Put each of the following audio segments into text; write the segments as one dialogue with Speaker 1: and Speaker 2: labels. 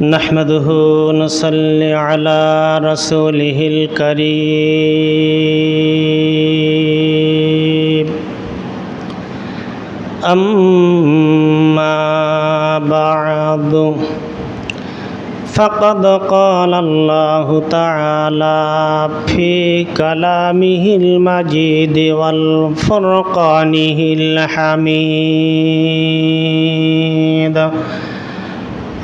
Speaker 1: نحمده ونصلي على رسوله الكريم أما بعد فقد قال الله تعالى في كلامه المجيد والفرقانه الحميد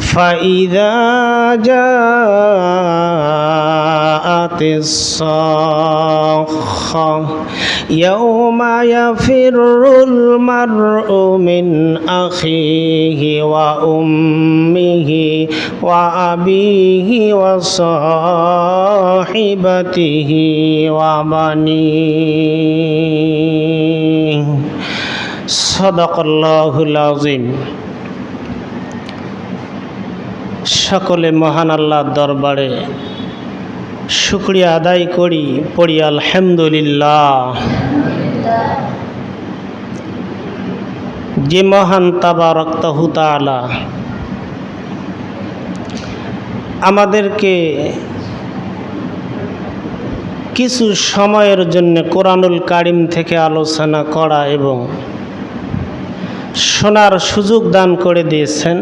Speaker 1: فإذا جاءت الصاخة يوم يفر المرء من أخيه وأمه وأبيه وصاحبته وبنيه صدق الله العظيم সকলে মহান আল্লাহর দরবারে শুক্রিয়া আদায় করি, পড়ি আলহামদুলিল্লাহ। যে মহান তাবারক তালা আমাদেরকে কিছু সময়ের জন্য কোরআনুল কারিম থেকে আলোচনা করা এবং শোনার সুযোগ দান করে দিয়েছেন।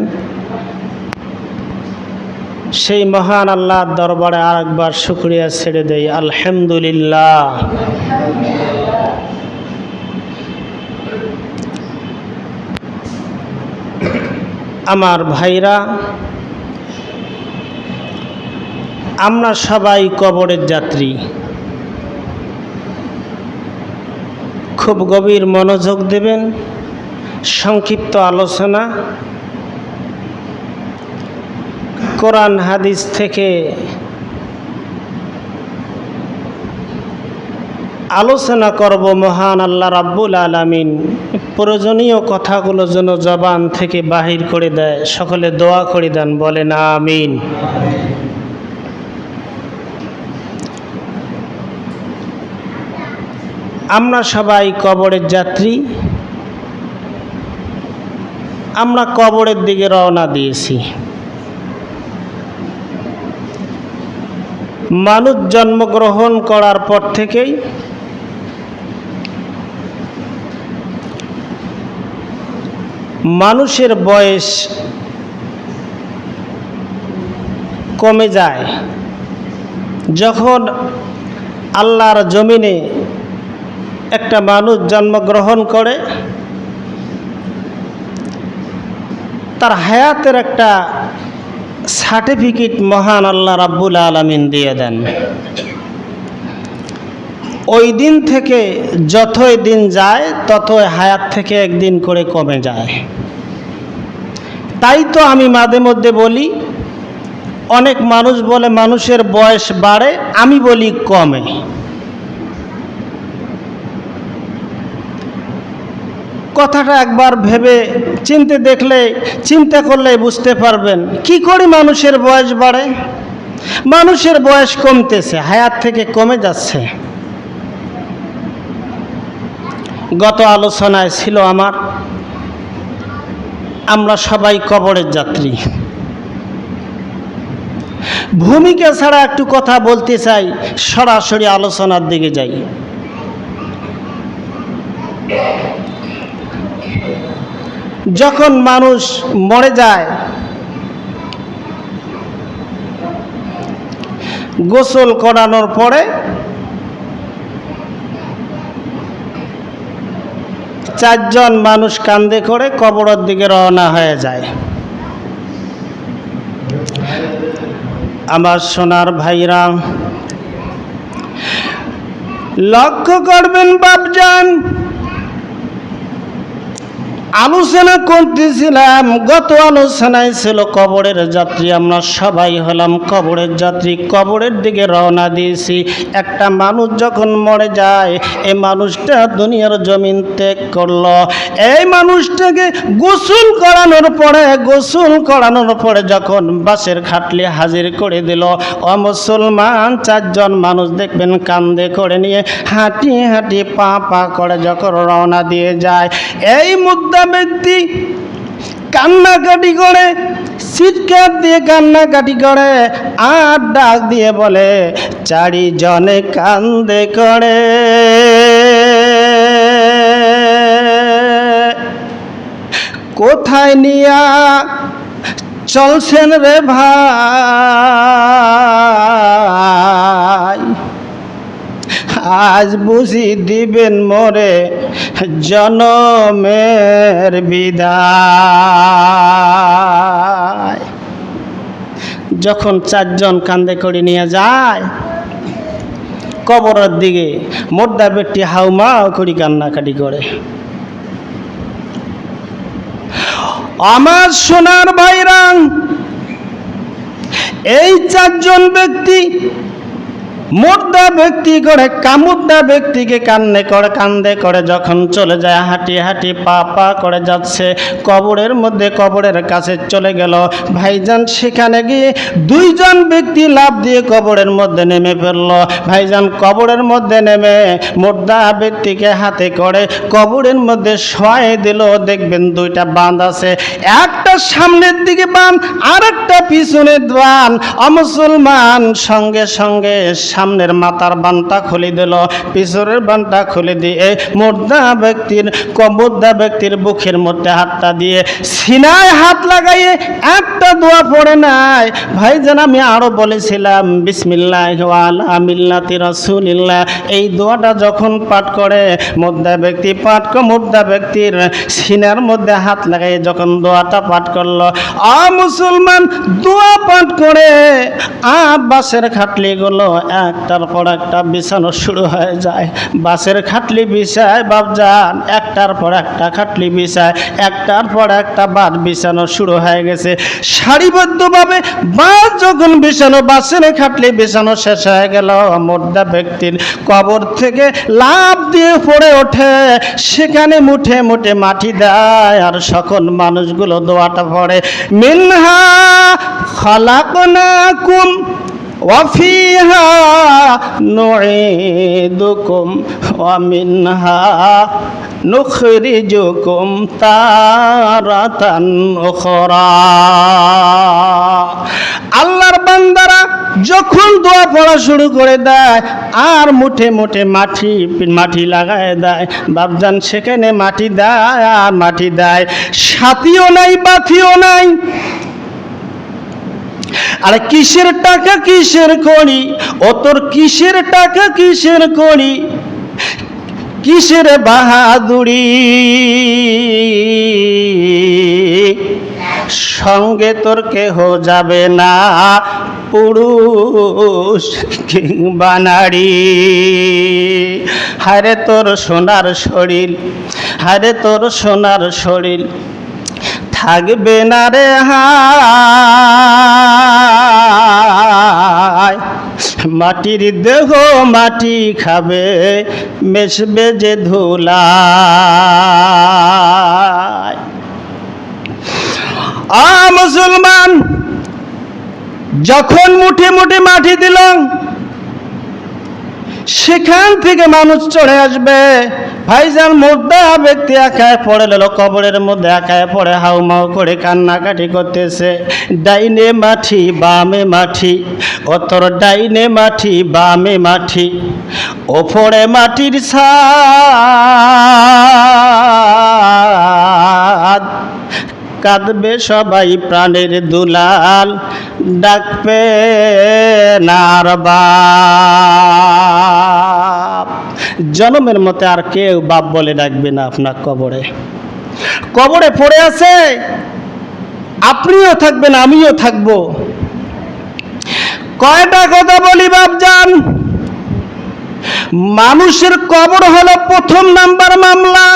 Speaker 1: সেই মহান আল্লাহর দরবারে আরেকবার শুক্রিয়া ছেড়ে দেই। আলহামদুলিল্লাহ। আমার ভাইরা, আমরা সবাই কবরের যাত্রী। খুব গভীর মনোযোগ দেবেন, সংক্ষিপ্ত আলোচনা। কোরআন হাদিস থেকে আলোচনা করব মহান আল্লাহ রাব্বুল আলামিন। প্রয়োজনীয় কথাগুলো যেন জবান থেকে বাহির করে দেয়, সকলে দোয়া করে দেন, বলেন আমিন। আমরা সবাই কবরের যাত্রী। আমরা কবরের দিকে রওনা দিয়েছি। মানুষ জন্মগ্রহণ করার পর থেকেই মানুষের বয়স কমে যায়। যখন আল্লাহর জমিনে একটা মানুষ জন্মগ্রহণ করে, তার হায়াতের একটা সার্টিফিকেট মহান আল্লাহ রাব্বুল আলমিন দিয়ে দেন। ওই দিন থেকে যতই দিন যায়, ততই হায়াত থেকে একদিন করে কমে যায়। তাই তো আমি মাঝে মধ্যে বলি, অনেক মানুষ বলে মানুষের বয়স বাড়ে, আমি বলি কমে। কথাটা একবার ভেবে চিনতে দেখলে, চিন্তা করলে বুঝতে পারবেন, কি করে মানুষের বয়স বাড়ে? মানুষের বয়স কমতেছে, হায়াত থেকে কমে যাচ্ছে। গত আলোচনায় ছিল আমার, আমরা সবাই কবরের যাত্রী। ভূমিকা ছাড়া একটু কথা বলতে চাই, সরাসরি আলোচনার দিকে যাই। যখন মানুষ মরে যায়, গোসল করানোর পরে চারজন মানুষ কান্দে করে কবরের দিকে রওনা হয়ে যায়। আমার সোনার ভাইরা, লক্ষ্য করবেন বাপজান আলোচনা করতেছিলাম, গত আলোচনায় ছিল কবরের যাত্রী। আমরা সবাই হলাম কবরের যাত্রী। কবরের দিকে রওনা দিয়েছি। একটা মানুষ যখন মরে যায় এই মানুষটা দুনিয়ার জমিন ত্যাগ করল। এই মানুষটাকে গোসল করানোর পরে, গোসল করানোর পরে যখন বাসের খাটলি হাজির করে দিল, ও মুসলমান, চারজন মানুষ দেখবেন কান্দে করে নিয়ে হাঁটি হাঁটি পা পা করে যখন রওনা দিয়ে যায়, এই মুদ্রা ব্যক্তি কান্নাকাটি করে চিৎকার দিয়ে কান্নাকাটি করে, আর ডাক দিয়ে বলে, চারিজনে কান্দে করে। কোথায় নিয়া চলছেন রে ভাই? আজ বুঝি দিবেন মোরে জনমের বিদায়। যখন চারজন কান্দে করে নিয়ে যায়, কবরের দিকে মোদ্দা ব্যক্তি হাউমাও করি কান্নাকাটি করে। আমার সোনার ভাইরাং এই চারজন ব্যক্তি মোদ্দা ব্যক্তি করে কামুদ্দা ব্যক্তিকে কান্নে করে, কান্দে করে, যখন চলে যায়, হাঁটি হাঁটি, পা পা করে যাচ্ছে, কবরের মধ্যে, কবরের কাছে চলে গেল। ভাইজান সেখানে গিয়ে দুইজন ব্যক্তি লাভ দিয়ে কবরের মধ্যে নেমে ফেলল। ভাইজান কবরের মধ্যে নেমে মোদ্দা ব্যক্তিকে হাতে করে কবরের মধ্যে শোয়াই দিল। দেখবেন দুইটা বাঁধ আছে। একটা সামনের দিকে বান আর একটা পিছনের বান অমুসলমান সঙ্গে সঙ্গে সামনের মাথার বানটা খুলে দিল, পিছনের বানটা খুলে দিয়ে মোর্দা ব্যক্তির কবুদ্দা ব্যক্তির বুকের মধ্যে হাতটা দিয়ে সিনায় হাত লাগাইয়ে একটা দোয়া পড়ে নাই। ভাই যেন আমি আরও বলেছিলাম, বিসমিল্লাহ আলা মিল্লাতি রাসূলিল্লাহ। এই দোয়াটা যখন পাঠ করে মোদ্দা ব্যক্তি পাঠ মোদ্দা ব্যক্তির সিনার মধ্যে হাত লাগাই যখন দোয়াটা পাঠ করল, আ মুসলমান, দোয়া পাঠ করে। আ বাসের খাটলিগুলো একটার পর একটা বিছানো শুরু হয়ে যায়। বাসের খাটলি বিছায় বাবজান একটার পর একটা খাটলি বিছায়, একটার পর একটা বাদ বিছানো শুরু হয়ে গেছে। সারিবদ্ধভাবে বাস যখন বিছানো, বাসের খাটলি বিছানো শেষ হয়ে গেল। মোদ্দা ব্যক্তির কবর থেকে লাভ দিয়ে পড়ে ওঠে। সেখানে মুঠে মুঠে মাটি দেয় আর সকল মানুষগুলো দোয়াটা পড়ে। মিনহা খালাকনাকুম আল্লাহর বান্দারা যখন দোয়া পড়া শুরু করে দেয়, আর মুঠে মুঠে মাটি মাটি লাগায় দেয় বাবজান সেখানে মাটি দেয় আর মাটি দেয়। সাথীও নাই, বাথিও নাই আরে কিসের টাকা, কিসের করি ও তোর কিসের টাকা, কিসের করি কিসের বাহাদুরি? সঙ্গে তোর কেহ যাবে না, পুরুষ কিংবা নারী। হারে তোর সোনার শরীর হারে তোর সোনার শরীর। থাকবে না রে হায়। মাটির দেহ মাটি খাবে, মেশবে যে ধুলা। আ মুসলমান, যখন মুঠে মুঠে মাটি দিল সেখান থেকে মানুষ চলে আসবে। ভাইজান মুদ্রা ব্যক্তি একায় পড়ে গেল কবরের মধ্যে একায় পড়ে হাউমাউ করে কান্নাকাটি করতেছে। ডাইনে মাটি বামে মাটি অতর ডাইনে মাটি বামে মাটি ওপরে মাটির ছাদ। কাঁদবে সবাই প্রাণের দুলাল ডাকবে নার বাপ। জনমের মতে আর কেউ বাপ বলে ডাকবে না আপনার কবরে। কবরে পড়ে আছে, আপনিও থাকবেন, আমিও থাকব। কয়টা কথা বলি বাপ যান মানুষের কবর হলো প্রথম নাম্বার মামলা।